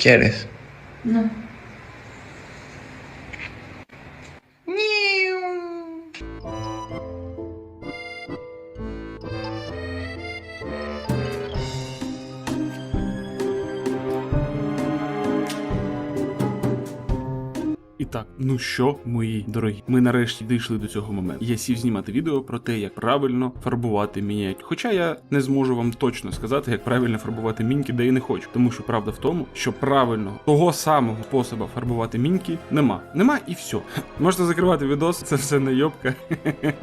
¿Quieres? No. Так, ну що, мої дорогі, ми нарешті дійшли до цього моменту. Я сів знімати відео про те, як правильно фарбувати мініатюр. Хоча я не зможу вам точно сказати, як правильно фарбувати міньки, де і не хочу. Тому що правда в тому, що правильно того самого способу фарбувати міньки нема. Нема і все. Можете закривати відос, це все найобка.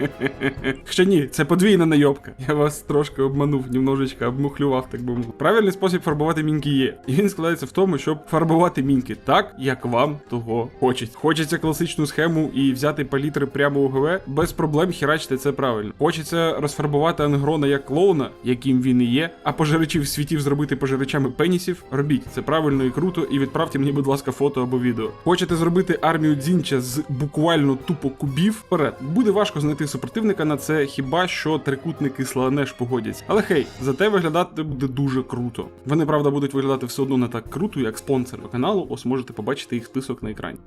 Хоча ні, це подвійна найобка. Я вас трошки обманув, немножечко обмухлював, так би мовити. Правильний спосіб фарбувати міньки є. І він складається в тому, щоб фарбувати міньки так, як вам того хочеться. Хочеться класичну схему і взяти палітри прямо у ГВ, без проблем херачте це правильно. Хочеться розфарбувати ангрона як клоуна, яким він і є, а пожирачів світів зробити пожирачами пенісів. Робіть це правильно і круто, і відправте мені, будь ласка, фото або відео. Хочете зробити армію дзінча з буквально тупо кубів вперед. Буде важко знайти супротивника на це, хіба що трикутники сланеш погодяться. Але хей, зате виглядати буде дуже круто. Вони правда будуть виглядати все одно не так круто, як спонсор каналу. Ось можете побачити їх список на екрані.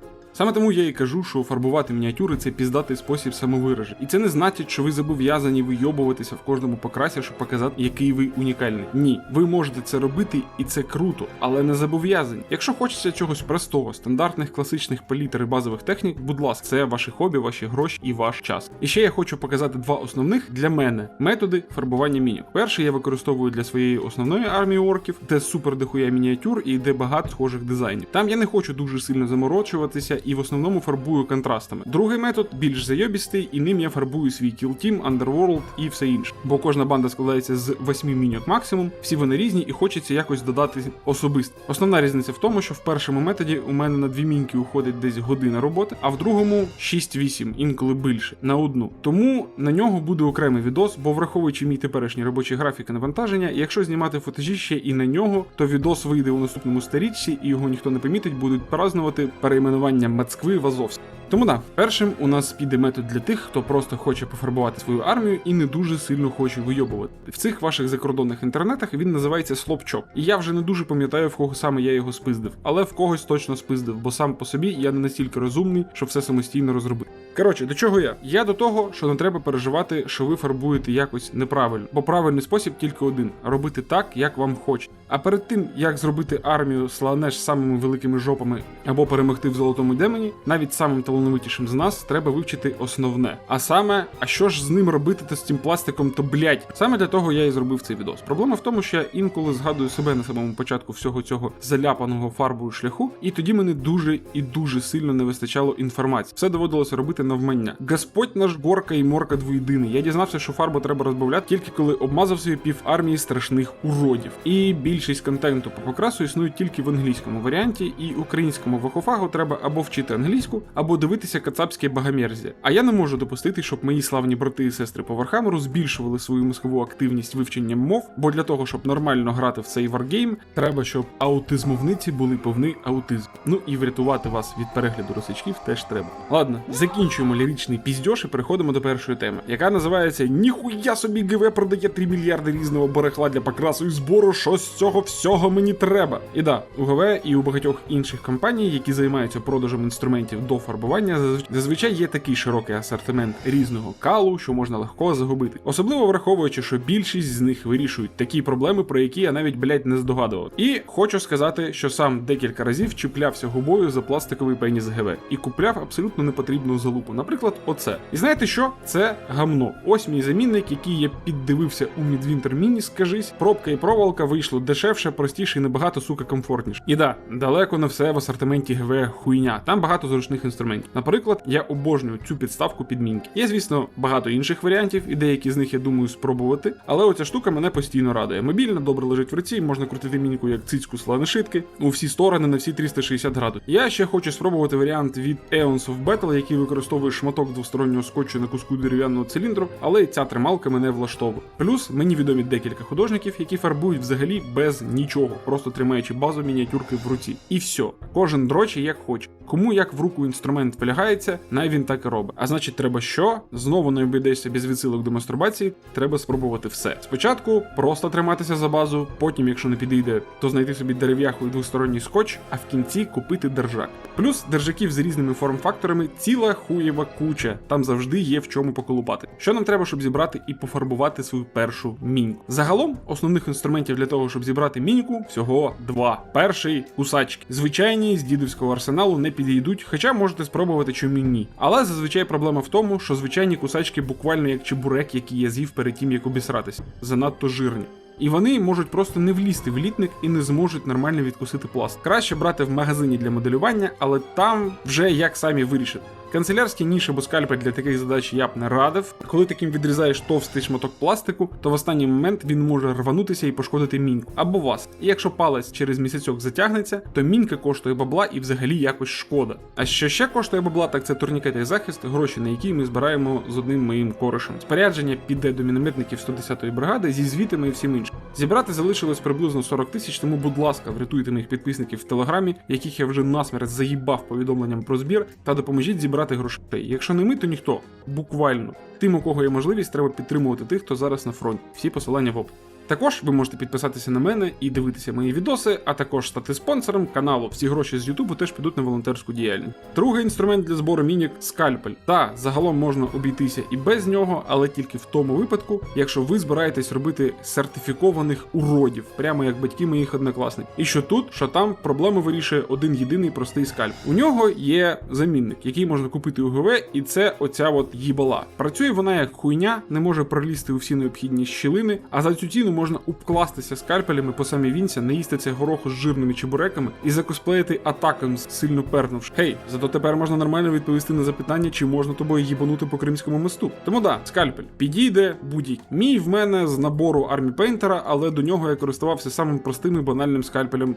Саме тому я і кажу, що фарбувати мініатюри це піздатий спосіб самовираження. І це не значить, що ви зобов'язані вийобуватися в кожному покрасі, щоб показати, який ви унікальний. Ні, ви можете це робити, і це круто, але не зобов'язані. Якщо хочеться чогось простого, стандартних класичних палітр і базових технік, будь ласка, це ваші хобі, ваші гроші і ваш час. І ще я хочу показати два основних для мене методи фарбування мінік. Перший я використовую для своєї основної армії орків, де супер дохуя мініатюр і де багато схожих дизайнів. Там я не хочу дуже сильно заморочуватися і в основному фарбую контрастами. Другий метод більш зайобістий, і ним я фарбую свій кілтім, Underworld і все інше. Бо кожна банда складається з 8 міньок максимум, всі вони різні, і хочеться якось додати особисто. Основна різниця в тому, що в першому методі у мене на дві міньки уходить десь година роботи, а в другому 6-8, інколи більше на одну. Тому на нього буде окремий відос, бо враховуючи мій теперішній робочий графік і навантаження, якщо знімати футажі ще і на нього, то відос вийде у наступному сторіччі, і його ніхто не помітить, будуть празднувати перейменування Москви в Азовськ. Тому да, першим у нас піде метод для тих, хто просто хоче пофарбувати свою армію і не дуже сильно хоче вийобувати. В цих ваших закордонних інтернетах він називається слопчоп. І я вже не дуже пам'ятаю, в кого саме я його спиздив, але в когось точно спиздив, бо сам по собі я не настільки розумний, щоб все самостійно розробити. Коротше, до чого я? Я до того, що не треба переживати, що ви фарбуєте якось неправильно, бо правильний спосіб тільки один робити так, як вам хочеться. А перед тим як зробити армію сланеш самими великими жопами або перемогти в золотому демоні, навіть самим талановитішим з нас треба вивчити основне. А саме, а що ж з ним робити та з цим пластиком, то блять. Саме для того я і зробив цей відос. Проблема в тому, що я інколи згадую себе на самому початку всього цього заляпаного фарбою шляху, і тоді мене дуже і дуже сильно не вистачало інформації. Все доводилося робити навмання. Господь наш горка і морка двоєдиний. Я дізнався, що фарбу треба розбавляти тільки коли обмазав собі пів армії страшних уродів. І більшість контенту по покрасу існують тільки в англійському варіанті, і українському вахофагу треба або вчити англійську, або дивитися кацапське багамерзі. А я не можу допустити, щоб мої славні брати і сестри по Вархамеру збільшували свою мозкову активність вивченням мов, бо для того, щоб нормально грати в цей варгейм, треба, щоб аутизмовниці були повний аутизм. Ну і врятувати вас від перегляду росичків теж треба. Ладно, закінчуємо ліричний піздьош і переходимо до першої теми, яка називається Ніхуя собі ГВ продає 3 мільярди різного барахла для покрасу і збору. Що з цього всього мені треба? І да, у ГВ і у багатьох інших компаній, які займаються продажем інструментів до фарбування, зазвичай є такий широкий асортимент різного калу, що можна легко загубити. Особливо враховуючи, що більшість з них вирішують такі проблеми, про які я навіть блять не здогадував. І хочу сказати, що сам декілька разів чіплявся губою за пластиковий пеніс ГВ і купляв абсолютно непотрібну залупу. Наприклад, оце. І знаєте що? Це гамно. Ось мій замінник, який я піддивився у Midwinter Mini, скажись. Пробка і проволока вийшло дешевше, простіше і набагато сука комфортніше. І да, далеко не все в асортименті ГВ хуйня. Там багато зручних інструментів. Наприклад, я обожнюю цю підставку під мінки. Є, звісно, багато інших варіантів, і деякі з них я думаю спробувати. Але оця штука мене постійно радує. Мобільна, добре лежить в руці, можна крутити мініку як цицьку сланешитки у всі сторони на всі 360 градусів. Я ще хочу спробувати варіант від Aeons of Battle, який використовує шматок двостороннього скотчу на куску дерев'яного циліндру, але і ця трималка мене влаштовує. Плюс мені відомі декілька художників, які фарбують взагалі без нічого, просто тримаючи базу мініатюрки в руці. І все. Кожен дрочить як хоче. Кому як в руку інструмент влягається, най він так і робить. А значить, треба що? Знову не обійдешся без відсилок до мастурбації, треба спробувати все. Спочатку просто триматися за базу, потім, якщо не підійде, то знайти собі дерев'яху і двосторонній скотч, а в кінці купити держак. Плюс держаків з різними форм-факторами ціла хуєва куча. Там завжди є в чому поколупати. Що нам треба, щоб зібрати і пофарбувати свою першу міньку? Загалом, основних інструментів для того, щоб зібрати міньку, всього два. Перший кусачки. Звичайні з дідовського арсеналу не підійдуть, хоча можете спробувати чому ні. Але зазвичай проблема в тому, що звичайні кусачки буквально як чебурек, який я з'їв перед тим, як обісратися. Занадто жирні. І вони можуть просто не влізти в літник і не зможуть нормально відкусити пласт. Краще брати в магазині для моделювання, але там вже як самі вирішити. Канцелярський ніж або скальпель для таких задач я б не радив. Коли таким відрізаєш товстий шматок пластику, то в останній момент він може рванутися і пошкодити міньку або вас. І якщо палець через місяцьок затягнеться, то мінька коштує бабла і взагалі якось шкода. А що ще коштує бабла, так це турнікет і захист, гроші на які ми збираємо з одним моїм коришем. Спорядження піде до мінометників 110-ї бригади зі звітами і всім іншим. Зібрати залишилось приблизно 40 тисяч, тому, будь ласка, врятуйте моїх підписників в телеграмі, яких я вже насмерть заїбав повідомленням про збір, та допоможіть зібрати грошей. Якщо не ми, то ніхто. Буквально. Тим, у кого є можливість, треба підтримувати тих, хто зараз на фронті. Всі посилання в описі. Також ви можете підписатися на мене і дивитися мої відоси, а також стати спонсором каналу. Всі гроші з Ютубу теж підуть на волонтерську діяльність. Другий інструмент для збору мінік скальпель. Та загалом можна обійтися і без нього, але тільки в тому випадку, якщо ви збираєтесь робити сертифікованих уродів, прямо як батьки моїх однокласників. І що тут, що там, проблему вирішує один єдиний простий скальп. У нього є замінник, який можна купити у ГВ, і це оця от їбала. Працює вона як хуйня, не може пролізти у всі необхідні щілини, а за цю ціну можна обкластися скальпелями по самі вінця, не їсти це гороху з жирними чебуреками і закосплеїти атаком сильно пернувши. Хей, зато тепер можна нормально відповісти на запитання, чи можна тобою їбанути по кримському мосту. Тому да, скальпель підійде будь-який. Мій в мене з набору армі пейнтера, але до нього я користувався самим простим і банальним скальпелем.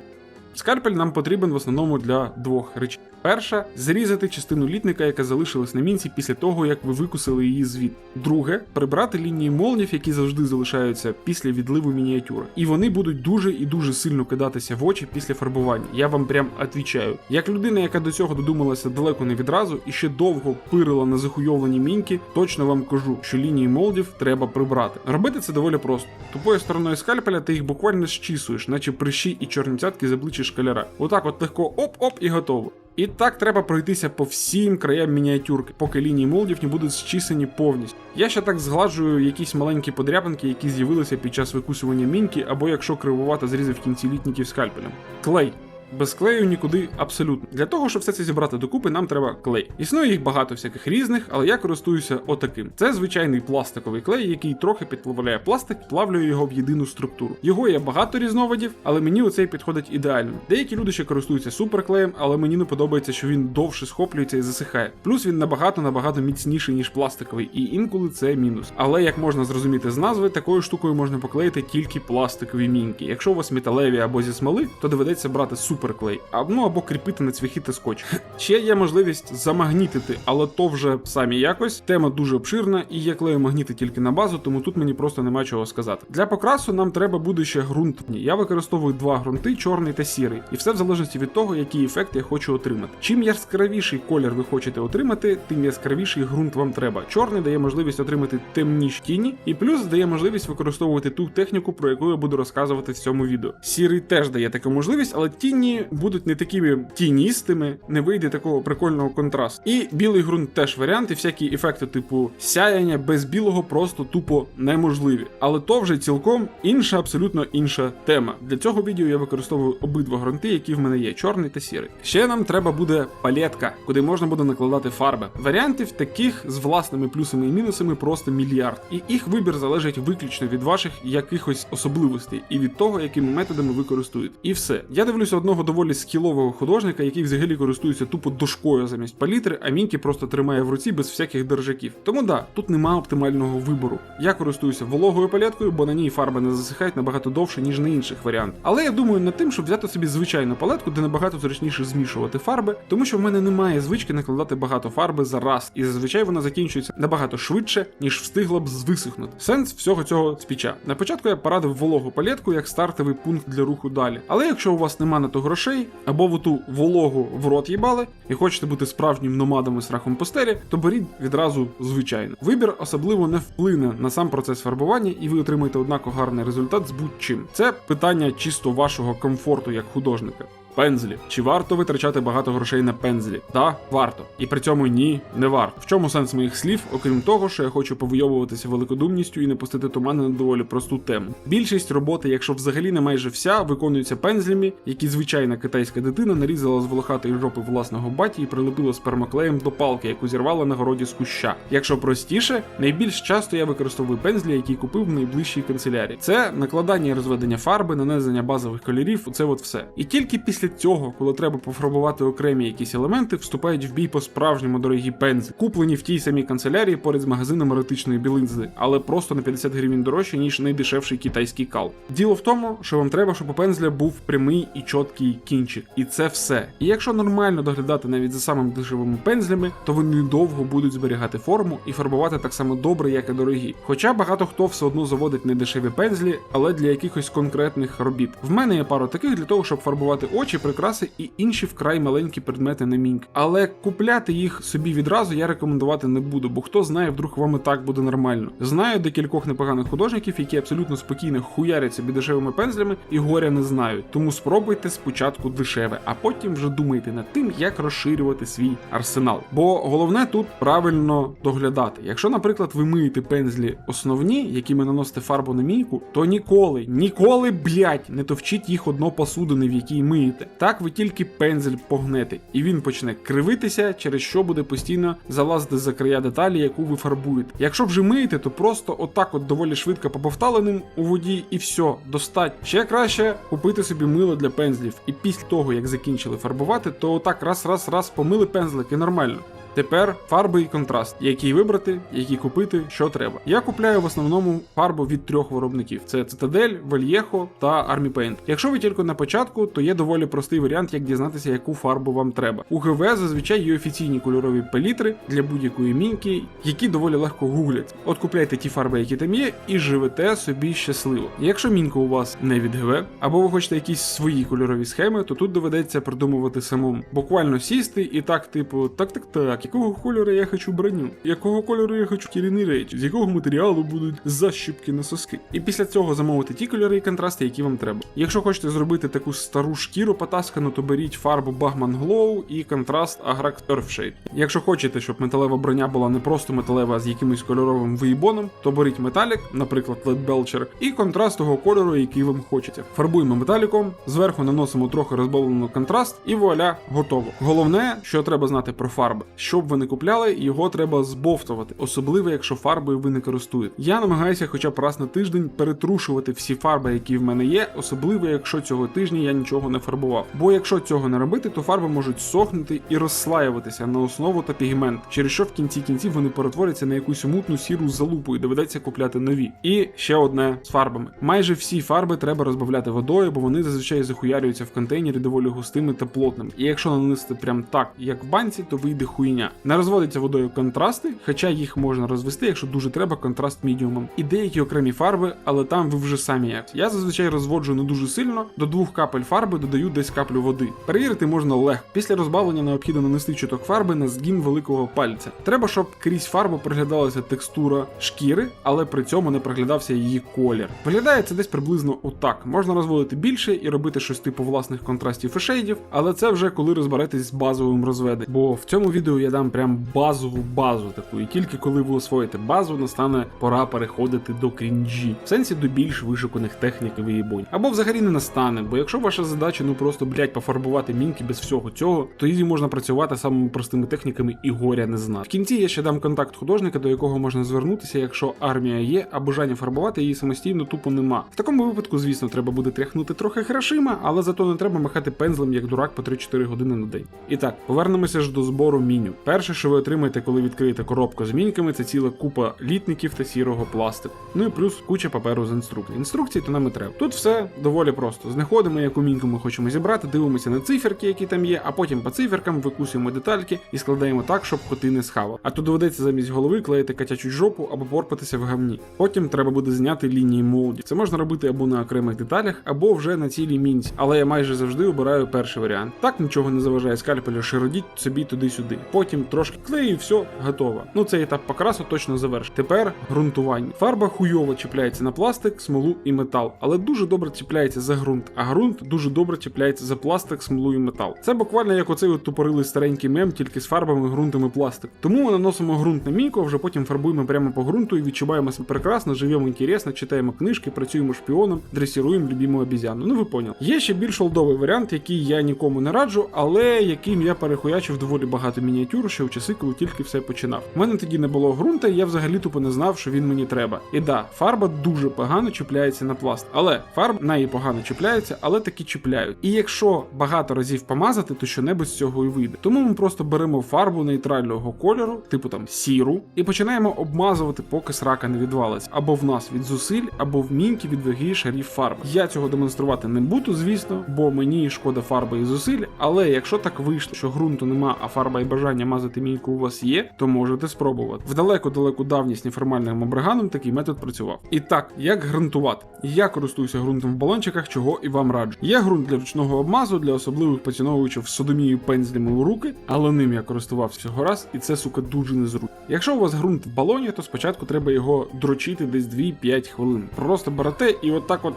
Скальпель нам потрібен в основному для двох речей. Перша зрізати частину літника, яка залишилась на мінці після того, як ви викусили її звід. Друге прибрати лінії молнів, які завжди залишаються після відливу мініатюри. І вони будуть дуже і дуже сильно кидатися в очі після фарбування. Я вам прям відвічаю. Як людина, яка до цього додумалася далеко не відразу і ще довго пирила на захуйовлені міньки, точно вам кажу, що лінії молдів треба прибрати. Робити це доволі просто. Тупою стороною скальпеля ти їх буквально щісуєш, наче прищі і чорні цятки з обличчя шкаляра. Отак от легко оп-оп і готово. І так треба пройтися по всім краям мініатюрки, поки лінії молдів не будуть зчислені повністю. Я ще так згладжую якісь маленькі подряпинки, які з'явилися під час викусування міньки, або якщо кривувато зрізав в кінці літників скальпелем. Клей. Без клею нікуди абсолютно. Для того, щоб все це зібрати докупи, нам треба клей. Існує їх багато всяких різних, але я користуюся отаким. Це звичайний пластиковий клей, який трохи підплавляє пластик, плавлює його в єдину структуру. Його є багато різновидів, але мені оцей підходить ідеально. Деякі люди ще користуються суперклеєм, але мені не подобається, що він довше схоплюється і засихає. Плюс він набагато набагато міцніший, ніж пластиковий, і інколи це мінус. Але як можна зрозуміти з назви, такою штукою можна поклеїти тільки пластикові мінки. Якщо у вас металеві або зі смоли, то доведеться брати суперклей, ну або кріпити на цвяхи та скотч. Ще є можливість замагнітити, але то вже самі якось. Тема дуже обширна, і я клею магніти тільки на базу, тому тут мені просто нема чого сказати. Для покрасу нам треба буде ще ґрунт. Я використовую два ґрунти, чорний та сірий, і все в залежності від того, який ефект я хочу отримати. Чим яскравіший колір ви хочете отримати, тим яскравіший ґрунт вам треба. Чорний дає можливість отримати темніші тіні, і плюс дає можливість використовувати ту техніку, про яку я буду розказувати в цьому відео. Сірий теж дає таку можливість, але тіні будуть не такими тіністими, не вийде такого прикольного контрасту. І білий ґрунт теж варіант, і всякі ефекти, типу сяяння без білого просто тупо неможливі. Але то вже цілком інша, абсолютно інша тема. Для цього відео я використовую обидва ґрунти, які в мене є: чорний та сірий. Ще нам треба буде палетка, куди можна буде накладати фарби. Варіантів таких з власними плюсами і мінусами просто мільярд. І їх вибір залежить виключно від ваших якихось особливостей і від того, якими методами ви користуєте. І все. Я дивлюся одного доволі скілового художника, який взагалі користується тупо дошкою замість палітри, а мінки просто тримає в руці без всяких держаків. Тому да, тут нема оптимального вибору. Я користуюся вологою палеткою, бо на ній фарби не засихають набагато довше, ніж на інших варіантах. Але я думаю над тим, щоб взяти собі звичайну палетку, де набагато зручніше змішувати фарби, тому що в мене немає звички накладати багато фарби за раз, і зазвичай вона закінчується набагато швидше, ніж встигла б звисихнути. Сенс всього цього спіча. На початку я порадив вологу палетку як стартовий пункт для руху далі. Але якщо у вас нема на то грошей, або в ту вологу в рот їбали, і хочете бути справжнім номадами з страхом постелі, то беріть відразу звичайно. Вибір особливо не вплине на сам процес фарбування, і ви отримаєте однаково гарний результат з будь-чим. Це питання чисто вашого комфорту як художника. Пензлі. Чи варто витрачати багато грошей на пензлі? Та варто. І при цьому ні, не варто. В чому сенс моїх слів, окрім того, що я хочу повийовуватися великодумністю і не пустити тумани на доволі просту тему. Більшість роботи, якщо взагалі не майже вся, виконується пензлями, які звичайна китайська дитина нарізала з волохатої жопи власного баті і прилепила спермоклеєм до палки, яку зірвала на городі з куща. Якщо простіше, найбільш часто я використовую пензлі, які купив в найближчій канцелярії. Це накладання і розведення фарби, нанесення базових кольорів, це от все. І тільки після цього, коли треба пофарбувати окремі якісь елементи, вступають в бій по-справжньому дорогі пензлі, куплені в тій самій канцелярії поряд з магазином еротичної білизни, але просто на 50 гривень дорожче, ніж найдешевший китайський кал. Діло в тому, що вам треба, щоб у пензля був прямий і чіткий кінчик, і це все. І якщо нормально доглядати навіть за самими дешевими пензлями, то вони довго будуть зберігати форму і фарбувати так само добре, як і дорогі. Хоча багато хто все одно заводить недешеві пензлі, але для якихось конкретних робіт. В мене є пару таких для того, щоб фарбувати очі, прикраси і інші вкрай маленькі предмети на мінк. Але купляти їх собі відразу я рекомендувати не буду, бо хто знає, вдруг вам і так буде нормально. Знаю декількох непоганих художників, які абсолютно спокійно хуярять собі дешевими пензлями і горя не знають. Тому спробуйте спочатку дешеве, а потім вже думайте над тим, як розширювати свій арсенал. Бо головне тут правильно доглядати. Якщо, наприклад, ви миєте пензлі основні, якими наносите фарбу на мійку, то ніколи, ніколи, блять, не товчіть їх одно посудини, в якій миєте. Так ви тільки пензель погнете, і він почне кривитися, через що буде постійно залазити за края деталі, яку ви фарбуєте. Якщо вже миєте, то просто отак от доволі швидко побовтали ним у воді, і все, достать. Ще краще купити собі мило для пензлів. І після того, як закінчили фарбувати, то отак раз, раз, раз помили пензлик і нормально. Тепер фарби і контраст, який вибрати, які купити, що треба. Я купляю в основному фарбу від трьох виробників: це Citadel, Vallejo та Army Paint. Якщо ви тільки на початку, то є доволі простий варіант, як дізнатися, яку фарбу вам треба. У ГВ зазвичай є офіційні кольорові палітри для будь-якої мінки, які доволі легко гуглять. От купляйте ті фарби, які там є, і живете собі щасливо. Якщо мінка у вас не від ГВ, або ви хочете якісь свої кольорові схеми, то тут доведеться придумувати самому. Буквально сісти і так, типу, так, так, так якого кольору я хочу броню, якого кольору я хочу кіріні речі, з якого матеріалу будуть защіпки на соски. І після цього замовити ті кольори і контрасти, які вам треба. Якщо хочете зробити таку стару шкіру потаскану, то беріть фарбу Bachmann Glow і контраст Agrax Earthshade. Якщо хочете, щоб металева броня була не просто металева, а з якимось кольоровим виїбоном, то беріть металік, наприклад, Led Belcher, і контраст того кольору, який вам хочеться. Фарбуємо металіком, зверху наносимо трохи розбавлений контраст, і вуаля, готово. Головне, що треба знати про фарби. Щоб ви не купляли, його треба збовтувати, особливо якщо фарбою ви не користуєте. Я намагаюся хоча б раз на тиждень перетрушувати всі фарби, які в мене є, особливо якщо цього тижня я нічого не фарбував. Бо якщо цього не робити, то фарби можуть сохнути і розслаюватися на основу та пігмент, через що в кінці кінців вони перетворяться на якусь мутну сіру залупу і доведеться купляти нові. І ще одне з фарбами. Майже всі фарби треба розбавляти водою, бо вони зазвичай захуярюються в контейнері доволі густими та плотними. І якщо нанести прям так, як в банці, то вийде хуйня. Не розводиться водою контрасти, хоча їх можна розвести, якщо дуже треба, контраст мідіумом. І деякі окремі фарби, але там ви вже самі як. Я зазвичай розводжу не дуже сильно, до двох капель фарби додаю десь каплю води. Перевірити можна легко. Після розбавлення необхідно нанести чуток фарби на згін великого пальця. Треба, щоб крізь фарбу приглядалася текстура шкіри, але при цьому не приглядався її колір. Виглядає це десь приблизно отак. Можна розводити більше і робити щось типу власних контрастів і шейдів, але це вже коли розберетесь з базовим розведенням. Бо в цьому відео я дам прям базову базу таку, і тільки коли ви освоїте базу, настане пора переходити до крінжі, в сенсі до більш вишуканих технік і виїбонь. Або взагалі не настане, бо якщо ваша задача ну просто блять пофарбувати мінки без всього цього, то її можна працювати самими простими техніками і горя не знати. В кінці я ще дам контакт художника, до якого можна звернутися, якщо армія є, а бажання фарбувати її самостійно тупо нема. В такому випадку, звісно, треба буде тряхнути трохи грошима, але зато не треба махати пензлем як дурак по 3-4 години на день. І так, повернемося ж до збору міню. Перше, що ви отримаєте, коли відкриєте коробку з міньками, це ціла купа літників та сірого пластику. Ну і плюс куча паперу з інструкцій. Інструкцій то нам і треба. Тут все доволі просто. Знаходимо, яку міньку ми хочемо зібрати, дивимося на циферки, які там є, а потім по циферкам викусуємо детальки і складаємо так, щоб коти не схавали. А то доведеться замість голови клеїти котячу жопу або порпатися в гамні. Потім треба буде зняти лінії молді. Це можна робити або на окремих деталях, або вже на цілій мінці. Але я майже завжди обираю перший варіант. Так нічого не заважає скальпелю широдіть собі туди-сюди. Потім трошки клею і все готово. Ну цей етап покрасу точно заверш. Тепер ґрунтування. Фарба хуйово чіпляється на пластик, смолу і метал, але дуже добре чіпляється за ґрунт, а ґрунт дуже добре чіпляється за пластик, смолу і метал. Це буквально як оцей от тупорилий старенький мем, тільки з фарбами, ґрунтом і пластик. Тому ми наносимо ґрунт на мійку, а вже потім фарбуємо прямо по ґрунту і відчуваємо себе прекрасно, живемо інтересно, читаємо книжки, працюємо шпіоном, дресіруємо любіму обізяну. Ну ви поняли. Є ще більш олдовий варіант, який я нікому не раджу, але яким я перехуячив доволі багато мініатюр ще в часи, коли тільки все починав. У мене тоді не було ґрунта, і я взагалі тупо не знав, що він мені треба. І да, фарба дуже погано чіпляється на пласт. Але фарб неї погано чіпляється, але таки чіпляють. І якщо багато разів помазати, то що-небудь з цього і вийде. Тому ми просто беремо фарбу нейтрального кольору, типу там сіру, і починаємо обмазувати, поки срака не відвалиться. Або в нас від зусиль, або в мінки від ваги шарів фарби. Я цього демонструвати не буду, звісно, бо мені шкода фарби і зусиль. Але якщо так вийшло, що ґрунту нема, а фарба і бажання мазати міньку у вас є, то можете спробувати. В далеко-далеку давність неформальним обриганом такий метод працював. І так, як ґрунтувати? Я користуюся ґрунтом в балончиках, чого і вам раджу. Є ґрунт для ручного обмазу, для особливих поціновувачів содомію пензлями у руки, але ним я користувався всього раз, і це сука дуже незручно. Якщо у вас ґрунт в балоні, то спочатку треба його дрочити десь 2-5 хвилин. Просто берете і отак от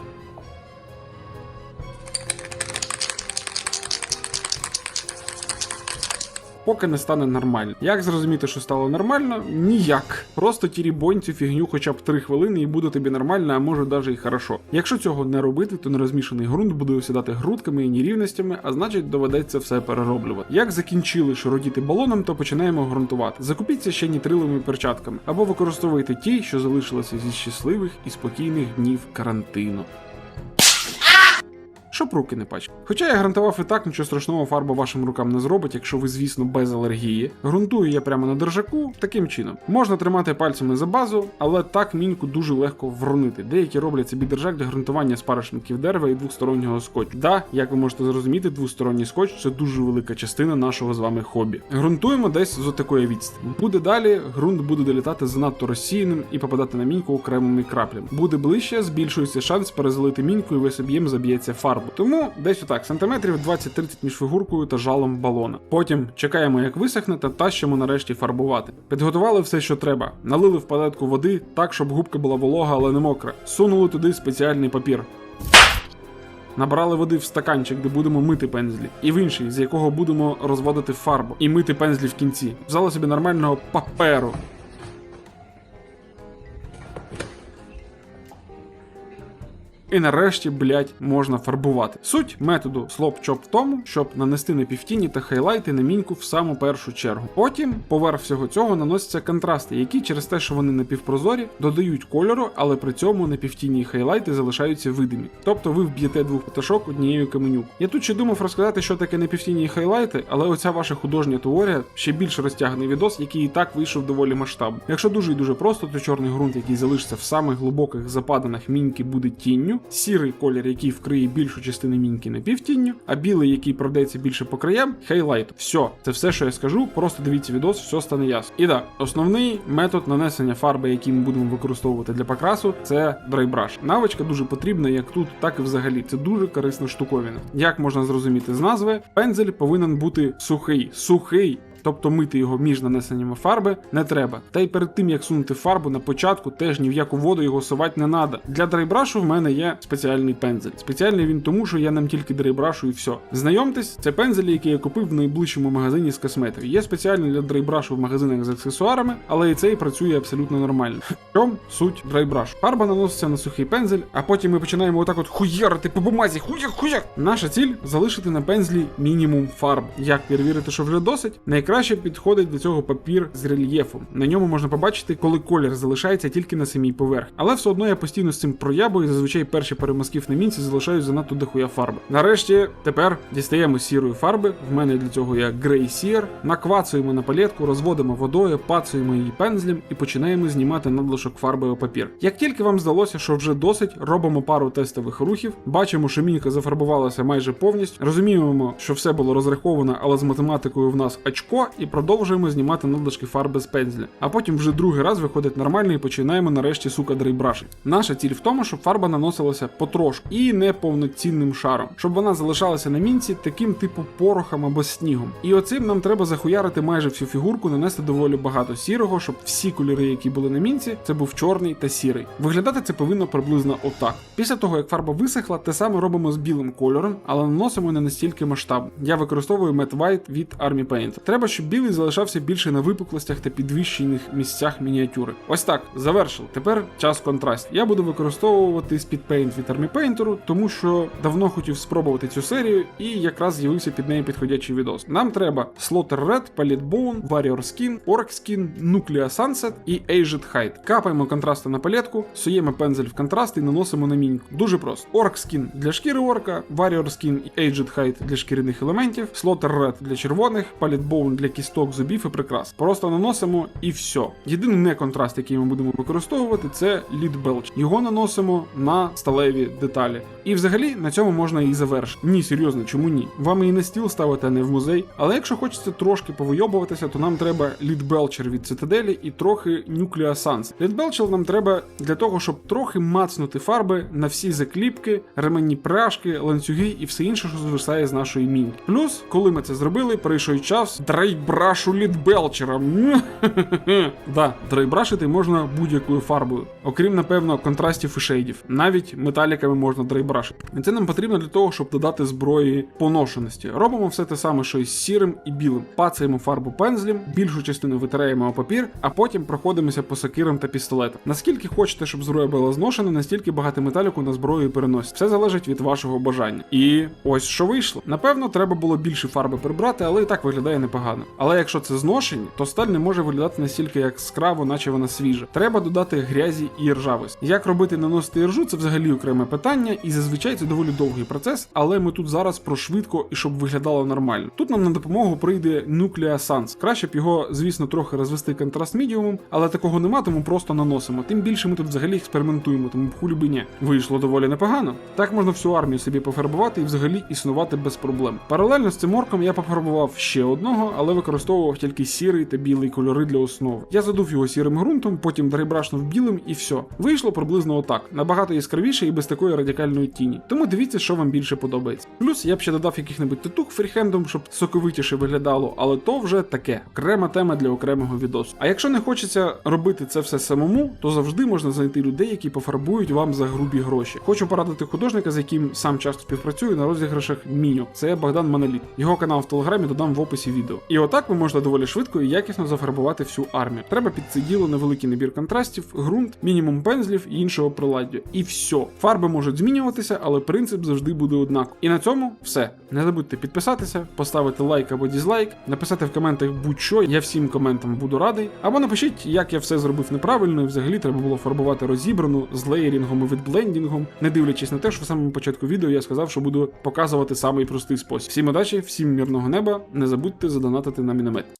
поки не стане нормально. Як зрозуміти, що стало нормально? Ніяк. Просто тірібонь цю фігню хоча б 3 хвилини і буде тобі нормально, а може навіть і хорошо. Якщо цього не робити, то нерозмішаний ґрунт буде осідати грудками і нерівностями, а значить доведеться все перероблювати. Як закінчили широдіти балоном, то починаємо ґрунтувати. Закупіться ще нітриловими перчатками або використовуйте ті, що залишилися зі щасливих і спокійних днів карантину. Щоб руки не пачкали. Хоча я гарантував і так, нічого страшного фарба вашим рукам не зробить, якщо ви, звісно, без алергії. Грунтую я прямо на держаку таким чином. Можна тримати пальцями за базу, але так міньку дуже легко вронити. Деякі роблять собі держак для грунтування з парашників дерева і двостороннього скотчу. Да, як ви можете зрозуміти, двосторонній скотч це дуже велика частина нашого з вами хобі. Грунтуємо десь з отакої відстані. Буде далі, ґрунт буде долітати занадто розсіяним і попадати на міньку окремими краплями. Буде ближче, збільшується шанс перезалити міньку і весь об'єм заб'ється фарбу. Тому десь отак, сантиметрів 20-30 між фігуркою та жалом балона. Потім чекаємо, як висохне, та тащимо нарешті фарбувати. Підготували все, що треба. Налили в палетку води так, щоб губка була волога, але не мокра. Сунули туди спеціальний папір. Набрали води в стаканчик, де будемо мити пензлі, і в інший, з якого будемо розводити фарбу і мити пензлі в кінці. Взяли собі нормального паперу. І нарешті, блять, можна фарбувати. Суть методу слоп-чоп в тому, щоб нанести на півтіні та хайлайти на міньку в саму першу чергу. Потім поверх всього цього наносяться контрасти, які через те, що вони напівпрозорі, додають кольору, але при цьому напівтіні і хайлайти залишаються видимі. Тобто ви вб'єте двох пташок однією каменюк. Я тут ще думав розказати, що таке напівтіні і хайлайти, але оця ваша художня теорія ще більш розтягнений відос, який і так вийшов доволі масштабно. Якщо дуже і дуже просто, то чорний ґрунт, який залишиться в самих глибоких западинах міньки, буде тінню сірий колір, який вкриє більшу частину мінки на півтінню, а білий, який пройдеться більше по краям, хайлайт. Все, це все, що я скажу. Просто дивіться відос, все стане ясно. І да, основний метод нанесення фарби, який ми будемо використовувати для покрасу, це драйбраш. Навичка дуже потрібна як тут, так і взагалі. Це дуже корисна штуковина. Як можна зрозуміти з назви, пензель повинен бути сухий. Сухий. Тобто мити його між нанесеннями фарби не треба. Та й перед тим як сунути фарбу на початку, теж ні в яку воду його совати не треба. Для драйбрашу в мене є спеціальний пензель. Спеціальний він тому, що я ним тільки драйбрашу і все. Знайомтесь, це пензелі, які я купив в найближчому магазині з косметики. Є спеціальний для драйбрашу в магазинах з аксесуарами, але і цей працює абсолютно нормально. В чому суть драйбрашу? Фарба наноситься на сухий пензель, а потім ми починаємо отак от хуярити по бумазі. Хуяк, хуяк. Наша ціль залишити на пензлі мінімум фарб. Як перевірити, що вже досить? Найкраще Найкраще підходить до цього папір з рельєфом. На ньому можна побачити, коли колір залишається тільки на самій поверхні. Але все одно я постійно з цим проябую, зазвичай перші перемазків на мінці залишають занадто дохуя фарби. Нарешті тепер дістаємо сірої фарби. В мене для цього є Grey Sear, наквацуємо на палетку, розводимо водою, пацуємо її пензлем і починаємо знімати надлишок фарби у папір. Як тільки вам здалося, що вже досить, робимо пару тестових рухів, бачимо, що мінька зафарбувалася майже повністю, розуміємо, що все було розраховано, але з математикою в нас очко, і продовжуємо знімати надлишки фарби з пензля. А потім вже другий раз виходить нормально і починаємо нарешті сука дрейбрашити. Наша ціль в тому, щоб фарба наносилася потрошку і не повноцінним шаром, щоб вона залишалася на мінці таким типу порохом або снігом. І оцим нам треба захуярити майже всю фігурку, нанести доволі багато сірого, щоб всі кольори, які були на мінці, це був чорний та сірий. Виглядати це повинно приблизно отак. Після того, як фарба висохла, те саме робимо з білим кольором, але наносимо не настільки масштабно. Я використовую Matte White від Army Paint. Треба, щоб білий залишався більше на випуклостях та підвищених місцях мініатюри. Ось так, завершили. Тепер час контрастів. Я буду використовувати Speed Paint від Army Painter, тому що давно хотів спробувати цю серію, і якраз з'явився під неї підходячий відос. Нам треба Slaughter Red, Palette Bone, Warrior Skin, Orc Skin, Nuclea Sunset і Aged Height. Капаємо контрасти на палетку, суємо пензель в контраст і наносимо на міньку. Дуже просто. Orc Skin для шкіри орка, Warrior Skin і Aged Height для шкіряних елементів, Slaughter Red для червоних, Palette Bone для кісток, зубів і прикрас. Просто наносимо і все. Єдиний не контраст, який ми будемо використовувати, це Lead Belch. Його наносимо на сталеві деталі. І взагалі на цьому можна і завершити. Ні, серйозно, чому ні? Вам і на стіл ставити, а не в музей. Але якщо хочеться трошки повийобуватися, то нам треба Belcher від Цитаделі і трохи Sans. Lead нам треба для того, щоб трохи мацнути фарби на всі закліпки, ременні пряжки, ланцюги і все інше, що звисає з нашої мінки. Плюс, коли ми це зробили, прийшов час Lead Belcher. Да, драйбрашити можна будь-якою фарбою, окрім, напевно, контрастів і шейдів. Навіть металіками можна драйбрашити. І це нам потрібно для того, щоб додати зброї поношеності. Робимо все те саме, що і з сірим і білим. Пацаємо фарбу пензлем, більшу частину витираємо папір, а потім проходимося по сокирам та пістолетам. Наскільки хочете, щоб зброя була зношена, настільки багато металіку на зброю переносить. Все залежить від вашого бажання. І ось що вийшло. Напевно, треба було більше фарби прибрати, але і так виглядає непогано. Але якщо це зношені, то сталь не може виглядати настільки яскраво, наче вона свіжа. Треба додати грязі і ржавості. Як робити наносити іржу, це взагалі окреме питання, і зазвичай це доволі довгий процес, але ми тут зараз про швидко і щоб виглядало нормально. Тут нам на допомогу прийде Nuclea Sans. Краще б його, звісно, трохи розвести контраст мідіумом, але такого нема, тому просто наносимо. Тим більше ми тут взагалі експериментуємо, тому хулі би. Вийшло доволі непогано. Так можна всю армію собі пофарбувати і взагалі існувати без проблем. Паралельно з цим орком я пофарбував ще одного, але використовував тільки сірий та білий кольори для основи. Я задув його сірим ґрунтом, потім драйбрашнув білим і все. Вийшло приблизно отак, набагато яскравіше і без такої радикальної тіні. Тому дивіться, що вам більше подобається. Плюс я б ще додав яких-небудь татух фріхендом, щоб соковитіше виглядало, але то вже таке окрема тема для окремого відосу. А якщо не хочеться робити це все самому, то завжди можна знайти людей, які пофарбують вам за грубі гроші. Хочу порадити художника, з яким сам часто співпрацюю на розіграшах Міньо. Це Богдан Моноліт. Його канал в телеграмі додам в описі відео. І отак ви можете доволі швидко і якісно зафарбувати всю армію. Треба під це діло невеликий набір контрастів, ґрунт, мінімум пензлів і іншого приладдя. І все. Фарби можуть змінюватися, але принцип завжди буде однаковий. І на цьому все. Не забудьте підписатися, поставити лайк або дізлайк, написати в коментах будь-що, я всім коментам буду радий. Або напишіть, як я все зробив неправильно, і взагалі треба було фарбувати розібрану з леєрінгом і відблендінгом, не дивлячись на те, що в самому початку відео я сказав, що буду показувати самий простий спосіб. Всім удачі, всім мирного неба, не забудьте prototyp na minomet.